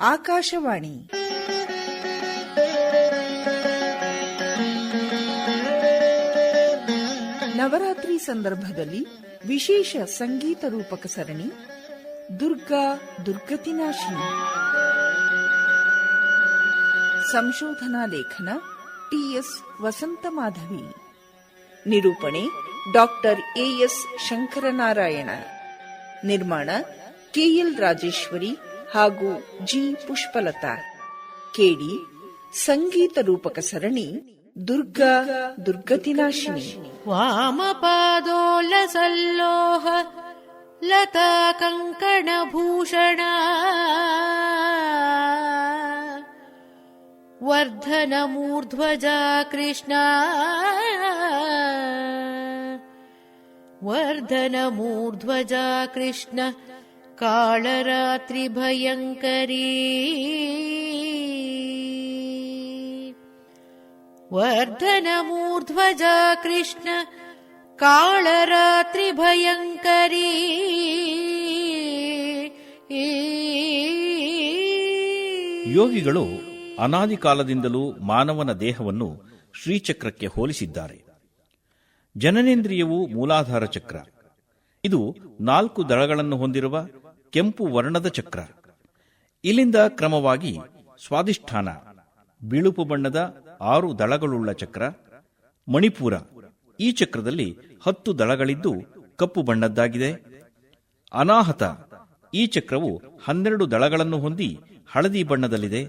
ಆಕಾಶವಾಣಿ. ನವರಾತ್ರಿ ಸಂದರ್ಭದಲ್ಲಿ ವಿಶೇಷ ಸಂಗೀತ ರೂಪಕ ಸರಣಿ, ದುರ್ಗಾ ದುರ್ಗತಿನಾಶಿನಿ. ಸಂಶೋಧನಾ ಲೇಖನ ಟಿಎಸ್ ವಸಂತ ಮಾಧವಿ ನಿರೂಪಣೆ ಡಾಕ್ಟರ್ ಎಎಸ್ ಶಂಕರನಾರಾಯಣ. ನಿರ್ಮಾಣ ಕೆಎಲ್ ರಾಜೇಶ್ವರಿ ಹಾಗೂ ಜಿ ಪುಷ್ಪಲತಾ ಕೇಳಿ ಸಂಗೀತ ರೂಪಕ ಸರಣಿ ದುರ್ಗಾ ದುರ್ಗತಿನಾಶಿನಿ वामपादोलसल्लोह लता कङ्कणभूषणा वर्धनमूर्ध्वजा कृष्णा वर्धनमूर्ध्वजा कृष्ण काळरात्रिभयङ्करी वर्धनमूर्ध्वजा कृष्ण काळरात्रिभयङ्करी ಯೋಗಿಗಳು ಅನಾದಿ ಕಾಲದಿಂದಲೂ ಮಾನವನ ದೇಹವನ್ನು ಶ್ರೀಚಕ್ರಕ್ಕೆ ಹೋಲಿಸಿದ್ದಾರೆ ಜನನೇಂದ್ರಿಯವು ಮೂಲಾಧಾರ ಚಕ್ರ ಇದು ನಾಲ್ಕು ದಳಗಳನ್ನು ಹೊಂದಿರುವ ಕೆಂಪು ವರ್ಣದ ಚಕ್ರ. ಇಲ್ಲಿಂದ ಕ್ರಮವಾಗಿ ಸ್ವಾದಿಷ್ಠಾನ ಬಿಳುಪು ಬಣ್ಣದ ಆರು ದಳಗಳುಳ್ಳ ಚಕ್ರ, ಮಣಿಪುರ. ಈ ಚಕ್ರದಲ್ಲಿ ಹತ್ತು ದಳಗಳಿದ್ದು ಕಪ್ಪು ಬಣ್ಣದ್ದಾಗಿದೆ. ಅನಾಹತ, ಈ ಚಕ್ರವು ಹನ್ನೆರಡು ದಳಗಳನ್ನು ಹೊಂದಿ ಹಳದಿ ಬಣ್ಣದಲ್ಲಿದೆ.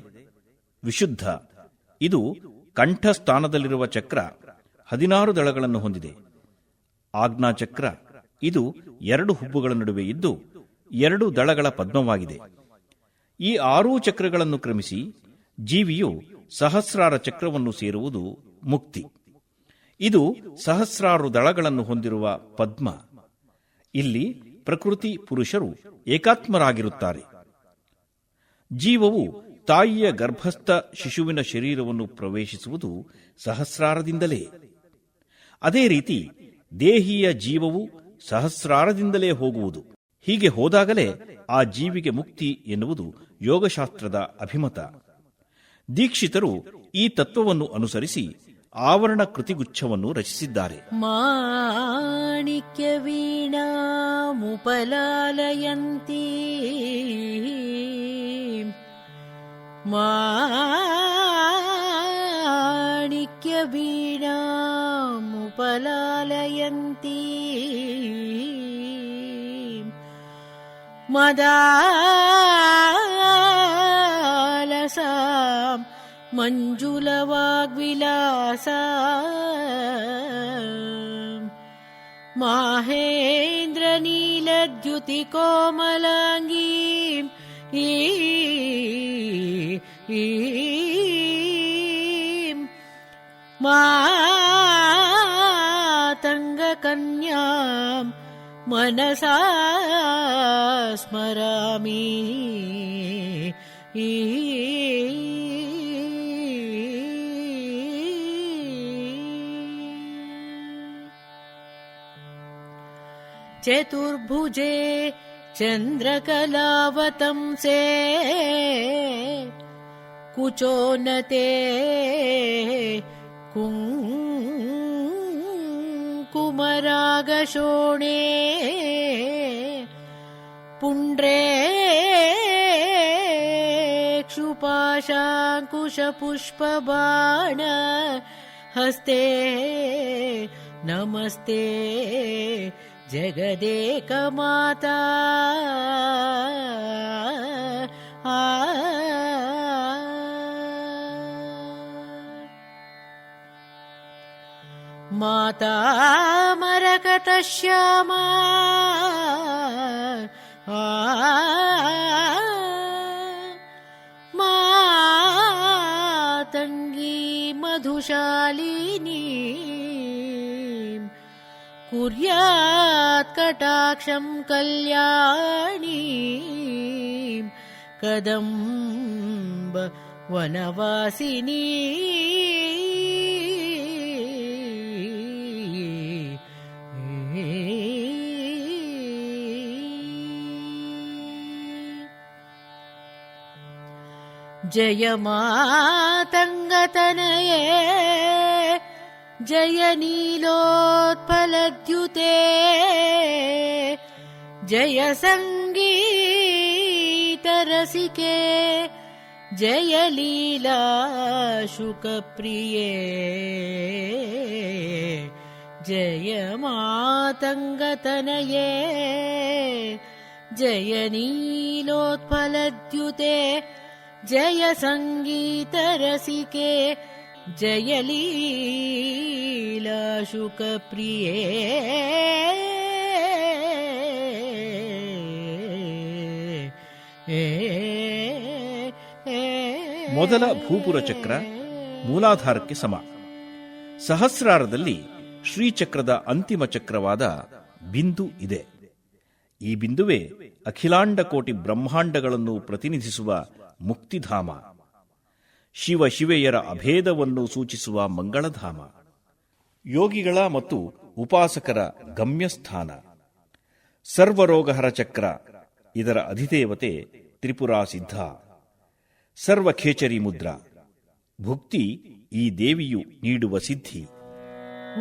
ವಿಶುದ್ಧ, ಇದು ಕಂಠಸ್ಥಾನದಲ್ಲಿರುವ ಚಕ್ರ, ಹದಿನಾರು ದಳಗಳನ್ನು ಹೊಂದಿದೆ. ಆಜ್ಞಾಚಕ್ರ, ಇದು ಎರಡು ಹುಬ್ಬುಗಳ ನಡುವೆ ಇದ್ದು ಎರಡು ದಳಗಳ ಪದ್ಮವಾಗಿದೆ. ಈ ಆರೂ ಚಕ್ರಗಳನ್ನು ಕ್ರಮಿಸಿ ಜೀವಿಯು ಸಹಸ್ರಾರ ಚಕ್ರವನ್ನು ಸೇರುವುದು ಮುಕ್ತಿ. ಇದು ಸಹಸ್ರಾರು ದಳಗಳನ್ನು ಹೊಂದಿರುವ ಪದ್ಮ. ಇಲ್ಲಿ ಪ್ರಕೃತಿ ಪುರುಷರು ಏಕಾತ್ಮರಾಗಿರುತ್ತಾರೆ. ಜೀವವು ತಾಯಿಯ ಗರ್ಭಸ್ಥ ಶಿಶುವಿನ ಶರೀರವನ್ನು ಪ್ರವೇಶಿಸುವುದು ಸಹಸ್ರಾರದಿಂದಲೇ. ಅದೇ ರೀತಿ ದೇಹಿಯ ಜೀವವು ಸಹಸ್ರಾರದಿಂದಲೇ ಹೋಗುವುದು. ಹೀಗೆ ಹೋದಾಗಲೇ ಆ ಜೀವಿಗೆ ಮುಕ್ತಿ ಎನ್ನುವುದು ಯೋಗಶಾಸ್ತ್ರದ ಅಭಿಮತ. ದೀಕ್ಷಿತರು ಈ ತತ್ವವನ್ನು ಅನುಸರಿಸಿ ಆವರಣ ಕೃತಿಗುಚ್ಛವನ್ನು ರಚಿಸಿದ್ದಾರೆ. ಮಾಣಿಕ್ಯ ವೀಣಾಮುಪಲಾಲಯಂತಿ ಮಾಣಿಕ್ಯ ವೀಣಾ ಮುಪಲಾಲಯಂತಿ. മദാലസാം മഞ്ജുലവാഗ്വിലാസ മാഹേന്ദ്രനീലദ്യുതികോമലാംഗീം ഈ മാതംഗകന്യാം मनसा स्मरामि चतुर्भुजे चन्द्रकलावतंसे कुचोन्नते कुङ्कुमरागशोणे पुण्ड्रे क्षुपाशाङ्कुशपुष्पबाण हस्ते नमस्ते जगदेकमाता माता मरकतश्यामा मातङ्गी मधुशालिनी कुर्यात् कटाक्षं कल्याणी कदम्ब वनवासिनी जय मातङ्गतनये जय नीलोत्पलद्युते जय सङ्गीतरसिके जय मातङ्गतनये जय नीलोत्पलद्युते जय सङ्गीतरसिके जय लीला शुकप्रिये ಮೊದಲ ಭೂಪುರ ಚಕ್ರ ಮೂಲಾಧಾರಕ್ಕೆ ಸಮ ಸಹಸ್ರಾರದಲ್ಲಿ ಶ್ರೀಚಕ್ರದ ಅಂತಿಮ ಚಕ್ರವಾದ ಬಿಂದು ಇದೆ ಈ ಬಿಂದುವೇ ಅಖಿಲಾಂಡ ಕೋಟಿ ಬ್ರಹ್ಮಾಂಡಗಳನ್ನು ಪ್ರತಿನಿಧಿಸುವ ಮುಕ್ತಿಧಾಮ. ಶಿವ ಶಿವೆಯರ ಅಭೇದವನ್ನು ಸೂಚಿಸುವ ಮಂಗಳಧಾಮ. ಯೋಗಿಗಳ ಮತ್ತು ಉಪಾಸಕರ ಗಮ್ಯಸ್ಥಾನ. ಸರ್ವರೋಗಹರ ಚಕ್ರ, ಇದರ ಅಧಿದೇವತೆ ತ್ರಿಪುರಾ ಸಿದ್ಧ. ಸರ್ವಖೇಚರಿ ಮುದ್ರಾ. ಭುಕ್ತಿ ಈ ದೇವಿಯು ನೀಡುವ ಸಿದ್ಧಿ.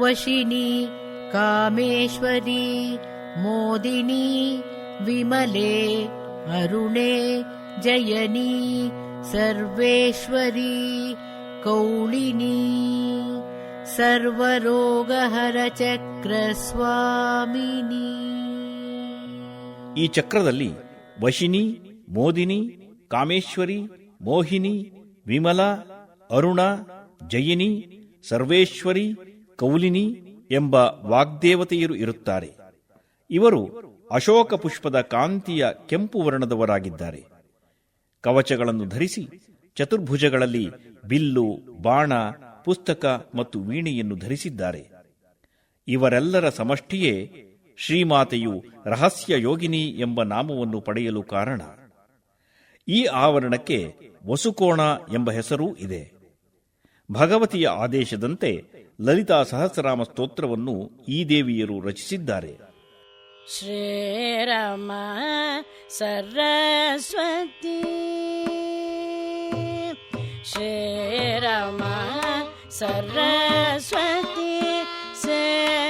ವಶಿನಿ ಕಾಮೇಶ್ವರಿ ಮೋದಿನಿ ವಿಮಲೆ, ಅರುಣೆ जयनी सर्वेश्वरी कौलिनी सर्वरोगहरचक्रस्वामिनी ಈ ಚಕ್ರದಲ್ಲಿ ವಶಿನಿ ಮೋದಿನಿ ಕಾಮೇಶ್ವರಿ ಮೋಹಿನಿ ವಿಮಲ ಅರುಣ ಜಯಿನಿ ಸರ್ವೇಶ್ವರಿ ಕೌಲಿನಿ ಎಂಬ ವಾಗ್ದೇವತೆಯರು ಇರುತ್ತಾರೆ ಇವರು ಅಶೋಕ ಪುಷ್ಪದ ಕಾಂತಿಯ ಕೆಂಪು ವರ್ಣದವರಾಗಿದ್ದಾರೆ ಕವಚಗಳನ್ನು ಧರಿಸಿ ಚತುರ್ಭುಜಗಳಲ್ಲಿ ಬಿಲ್ಲು, ಬಾಣ, ಪುಸ್ತಕ ಮತ್ತು ವೀಣೆಯನ್ನು ಧರಿಸಿದ್ದಾರೆ. ಇವರೆಲ್ಲರ ಸಮಷ್ಟಿಯೇ ಶ್ರೀಮಾತೆಯು ರಹಸ್ಯ ಯೋಗಿನಿ ಎಂಬ ನಾಮವನ್ನು ಪಡೆಯಲು ಕಾರಣ. ಈ ಆವರಣಕ್ಕೆ ವಸುಕೋಣ ಎಂಬ ಹೆಸರೂ ಇದೆ. ಭಗವತಿಯ ಆದೇಶದಂತೆ ಲಲಿತಾ ಸಹಸ್ರಾಮ ಸ್ತೋತ್ರವನ್ನು ಈ ದೇವಿಯರು ರಚಿಸಿದ್ದಾರೆ. श्रीरम सरस्वती। श्रीरम सरस्वती सेवितां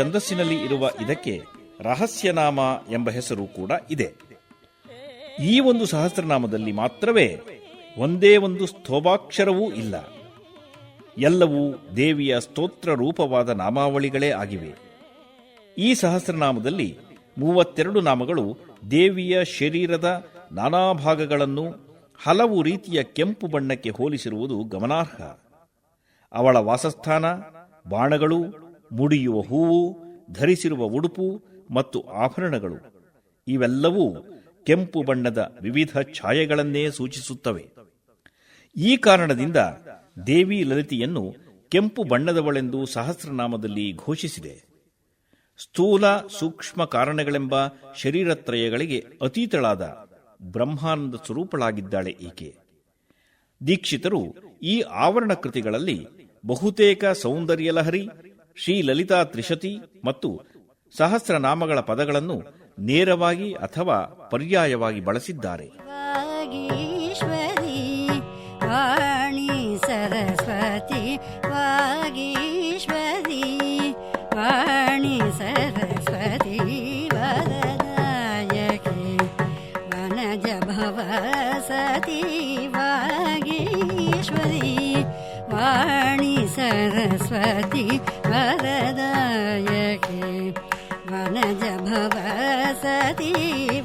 ಛಂದಸ್ಸಿನಲ್ಲಿ ಇರುವ ಇದಕ್ಕೆ ರಹಸ್ಯನಾಮ ಎಂಬ ಹೆಸರು ಕೂಡ ಇದೆ. ಈ ಒಂದು ಸಹಸ್ರನಾಮದಲ್ಲಿ ಮಾತ್ರವೇ ಒಂದೇ ಒಂದು ಸ್ತೋಭಾಕ್ಷರವೂ ಇಲ್ಲ. ಎಲ್ಲವೂ ದೇವಿಯ ಸ್ತೋತ್ರ ರೂಪವಾದ ನಾಮಾವಳಿಗಳೇ ಆಗಿವೆ. ಈ ಸಹಸ್ರನಾಮದಲ್ಲಿ ಮೂವತ್ತೆರಡು ನಾಮಗಳು ದೇವಿಯ ಶರೀರದ ನಾನಾ ಭಾಗಗಳನ್ನು ಹಲವು ರೀತಿಯ ಕೆಂಪು ಬಣ್ಣಕ್ಕೆ ಹೋಲಿಸಿರುವುದು ಗಮನಾರ್ಹ. ಅವಳ ವಾಸಸ್ಥಾನ, ಬಾಣಗಳು ಮುಡಿಯುವ ಹೂವು, ಧರಿಸಿರುವ ಉಡುಪು ಮತ್ತು ಆಭರಣಗಳು. ಇವೆಲ್ಲವೂ ಕೆಂಪು ಬಣ್ಣದ ವಿವಿಧ ಛಾಯೆಗಳನ್ನೇ ಸೂಚಿಸುತ್ತವೆ. ಈ ಕಾರಣದಿಂದ ದೇವಿ ಲಲಿತೆಯನ್ನು ಕೆಂಪು ಬಣ್ಣದವಳೆಂದು ಸಹಸ್ರನಾಮದಲ್ಲಿ ಘೋಷಿಸಿದೆ. ಸ್ಥೂಲ ಸೂಕ್ಷ್ಮ ಕಾರಣಗಳೆಂಬ ಶರೀರತ್ರಯಗಳಿಗೆ ಅತೀತಳಾದ ಬ್ರಹ್ಮಾನಂದ ಸ್ವರೂಪಳಾಗಿದ್ದಾಳೆ ಈಕೆ ದೀಕ್ಷಿತರು ಈ ಆವರಣ ಕೃತಿಗಳಲ್ಲಿ ಬಹುತೇಕ ಸೌಂದರ್ಯ ಲಹರಿ ಶ್ರೀ ಲಲಿತಾ ತ್ರಿಶತಿ ಮತ್ತು ಸಹಸ್ರನಾಮಗಳ ಪದಗಳನ್ನು ನೇರವಾಗಿ ಅಥವಾ ಪರ್ಯಾಯವಾಗಿ ಬಳಸಿದ್ದಾರೆ. ಸರಸ್ವತಿ, ವಾಗೀಶ್ವರಿ, ವಾಣಿ ಸರಸ್ವತಿ, ವರದಾಯಕಿ, ವನಜ ಭವ ಸತಿ ವಾಗೀಶ್ವರಿ, ವಾಣಿ ಸರಸ್ವತಿ वरदायके वनज भव सती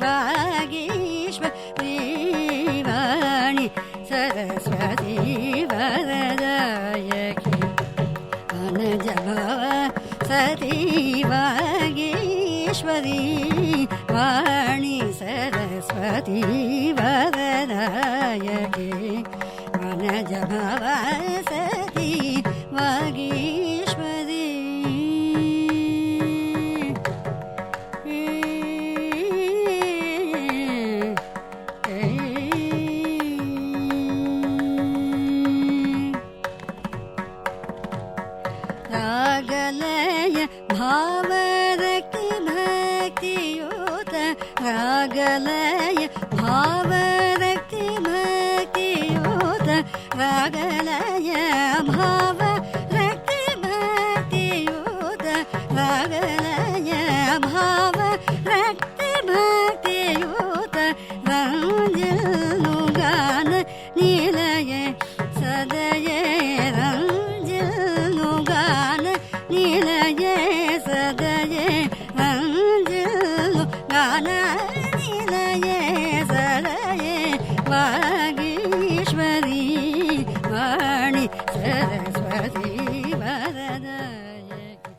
वागीश्वरी वाणी सरस्वती वरदायके वनज भव सती वागीश्वरी वाणी सरस्वती वरदायके वनज भव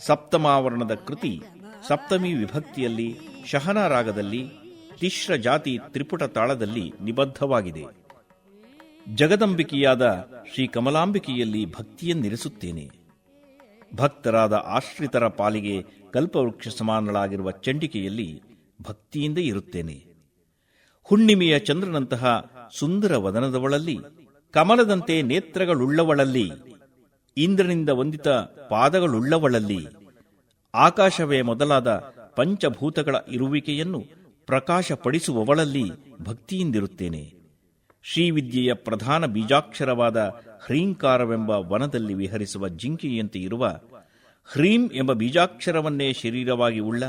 ಸಪ್ತಮಾವರಣದ ಕೃತಿ ಸಪ್ತಮಿ ವಿಭಕ್ತಿಯಲ್ಲಿ ಶಹನ ರಾಗದಲ್ಲಿ ತಿಶ್ರ ಜಾತಿ ತ್ರಿಪುಟ ತಾಳದಲ್ಲಿ ನಿಬದ್ಧವಾಗಿದೆ. ಜಗದಂಬಿಕೆಯಾದ ಶ್ರೀ ಕಮಲಾಂಬಿಕೆಯಲ್ಲಿ ಭಕ್ತಿಯನ್ನಿರಿಸುತ್ತೇನೆ. ಭಕ್ತರಾದ ಆಶ್ರಿತರ ಪಾಲಿಗೆ ಕಲ್ಪವೃಕ್ಷ ಸಮಾನಳಾಗಿರುವ ಚಂಡಿಕೆಯಲ್ಲಿ ಭಕ್ತಿಯಿಂದ ಇರುತ್ತೇನೆ. ಹುಣ್ಣಿಮೆಯ ಚಂದ್ರನಂತಹ ಸುಂದರ ವದನದವಳಲ್ಲಿ, ಕಮಲದಂತೆ ನೇತ್ರಗಳುಳ್ಳವಳಲ್ಲಿ, ಇಂದ್ರನಿಂದ ವಂದಿತ ಪಾದಗಳುಳ್ಳವಳಲ್ಲಿ ಆಕಾಶವೇ ಮೊದಲಾದ ಪಂಚಭೂತಗಳ ಇರುವಿಕೆಯನ್ನು ಪ್ರಕಾಶಪಡಿಸುವವಳಲ್ಲಿ ಭಕ್ತಿಯಿಂದಿರುತ್ತೇನೆ. ಶ್ರೀವಿದ್ಯೆಯ ಪ್ರಧಾನ ಬೀಜಾಕ್ಷರವಾದ ಹ್ರೀಂಕಾರವೆಂಬ ವನದಲ್ಲಿ ವಿಹರಿಸುವ ಜಿಂಕೆಯಂತೆ ಇರುವ ಹ್ರೀಂ ಎಂಬ ಬೀಜಾಕ್ಷರವನ್ನೇ ಶರೀರವಾಗಿ ಉಳ್ಳ,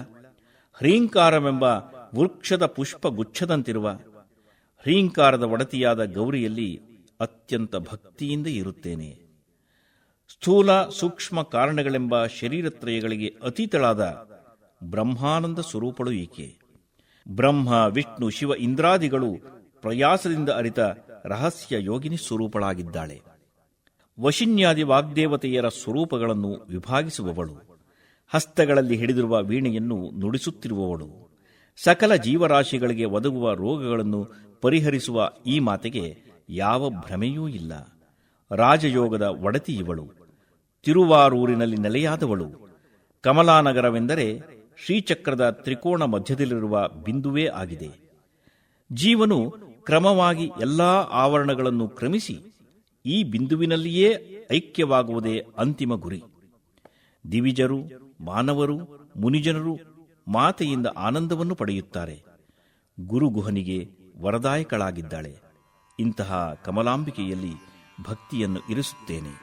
ಹ್ರೀಂಕಾರವೆಂಬ ವೃಕ್ಷದ ಪುಷ್ಪ ಗುಚ್ಛದಂತಿರುವ ಹ್ರೀಂಕಾರದ ಒಡತಿಯಾದ ಗೌರಿಯಲ್ಲಿ ಅತ್ಯಂತ ಭಕ್ತಿಯಿಂದ ಇರುತ್ತೇನೆ. ಸ್ಥೂಲ ಸೂಕ್ಷ್ಮ ಕಾರಣಗಳೆಂಬ ಶರೀರತ್ರಯಗಳಿಗೆ ಅತೀತಳಾದ ಬ್ರಹ್ಮಾನಂದ ಸ್ವರೂಪಳು ಈಕೆ ಬ್ರಹ್ಮ, ವಿಷ್ಣು, ಶಿವ ಇಂದ್ರಾದಿಗಳು ಪ್ರಯಾಸದಿಂದ ಅರಿತ ರಹಸ್ಯ ಯೋಗಿನಿ ಸ್ವರೂಪಳಾಗಿದ್ದಾಳೆ. ವಶಿನ್ಯಾದಿ ವಾಗ್ದೇವತೆಯರ ಸ್ವರೂಪಗಳನ್ನು ವಿಭಾಗಿಸುವವಳು. ಹಸ್ತಗಳಲ್ಲಿ ಹಿಡಿದಿರುವ ವೀಣೆಯನ್ನು ನುಡಿಸುತ್ತಿರುವವಳು. ಸಕಲ ಜೀವರಾಶಿಗಳಿಗೆ ಒದಗುವ ರೋಗಗಳನ್ನು ಪರಿಹರಿಸುವ ಈ ಮಾತೆಗೆ ಯಾವ ಭ್ರಮೆಯೂ ಇಲ್ಲ. ರಾಜಯೋಗದ ಒಡತಿ ಇವಳು ತಿರುವಾರೂರಿನಲ್ಲಿ ನೆಲೆಯಾದವಳು. ಕಮಲಾನಗರವೆಂದರೆ ಶ್ರೀಚಕ್ರದ ತ್ರಿಕೋಣ ಮಧ್ಯದಲ್ಲಿರುವ ಬಿಂದುವೇ ಆಗಿದೆ. ಜೀವನು ಕ್ರಮವಾಗಿ ಎಲ್ಲಾ ಆವರಣಗಳನ್ನು ಕ್ರಮಿಸಿ ಈ ಬಿಂದುವಿನಲ್ಲಿಯೇ ಐಕ್ಯವಾಗುವುದೇ ಅಂತಿಮ ಗುರಿ. ದಿವಿಜರು, ಮಾನವರು, ಮುನಿಜನರು ಮಾತೆಯಿಂದ ಆನಂದವನ್ನು ಪಡೆಯುತ್ತಾರೆ. ಗುರುಗುಹನಿಗೆ ವರದಾಯಕಳಾಗಿದ್ದಾಳೆ. ಇಂತಹ ಕಮಲಾಂಬಿಕೆಯಲ್ಲಿ ಭಕ್ತಿಯನ್ನು ಇರಿಸುತ್ತೇನೆ.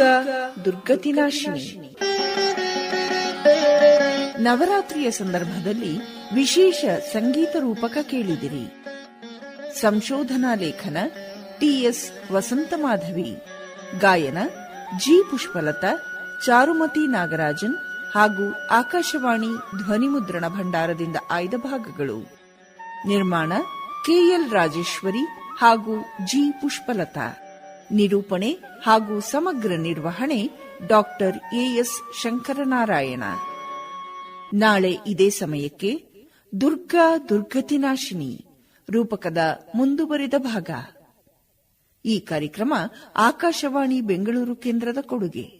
ದುರ್ಗಾ ದುರ್ಗತಿನಾಶಿನಿ ನವರಾತ್ರಿಯ ಸಂದರ್ಭದಲ್ಲಿ ವಿಶೇಷ ಸಂಗೀತ ರೂಪಕ ಕೇಳಿದಿರಿ. ಸಂಶೋಧನಾ ಲೇಖನ ಟಿಎಸ್ ವಸಂತ ಮಾಧವಿ ಗಾಯನ ಜಿ. ಪುಷ್ಪಲತಾ, ಚಾರುಮತಿ ನಾಗರಾಜನ್ ಹಾಗೂ ಆಕಾಶವಾಣಿ ಧ್ವನಿಮುದ್ರಣ ಭಂಡಾರದಿಂದ ಆಯ್ದ ಭಾಗಗಳು. ನಿರ್ಮಾಣ ಕೆಎಲ್ ರಾಜೇಶ್ವರಿ ಹಾಗೂ ಜಿ. ಪುಷ್ಪಲತಾ. ನಿರೂಪಣೆ ಹಾಗೂ ಸಮಗ್ರ ನಿರ್ವಹಣೆ ಡಾಕ್ಟರ್ ಎಎಸ್ ಶಂಕರನಾರಾಯಣ. ನಾಳೆ ಇದೇ ಸಮಯಕ್ಕೆ ದುರ್ಗಾ ದುರ್ಗತಿನಾಶಿನಿ ರೂಪಕದ ಮುಂದುವರಿದ ಭಾಗ. ಈ ಕಾರ್ಯಕ್ರಮ ಆಕಾಶವಾಣಿ ಬೆಂಗಳೂರು ಕೇಂದ್ರದ ಕೊಡುಗೆ.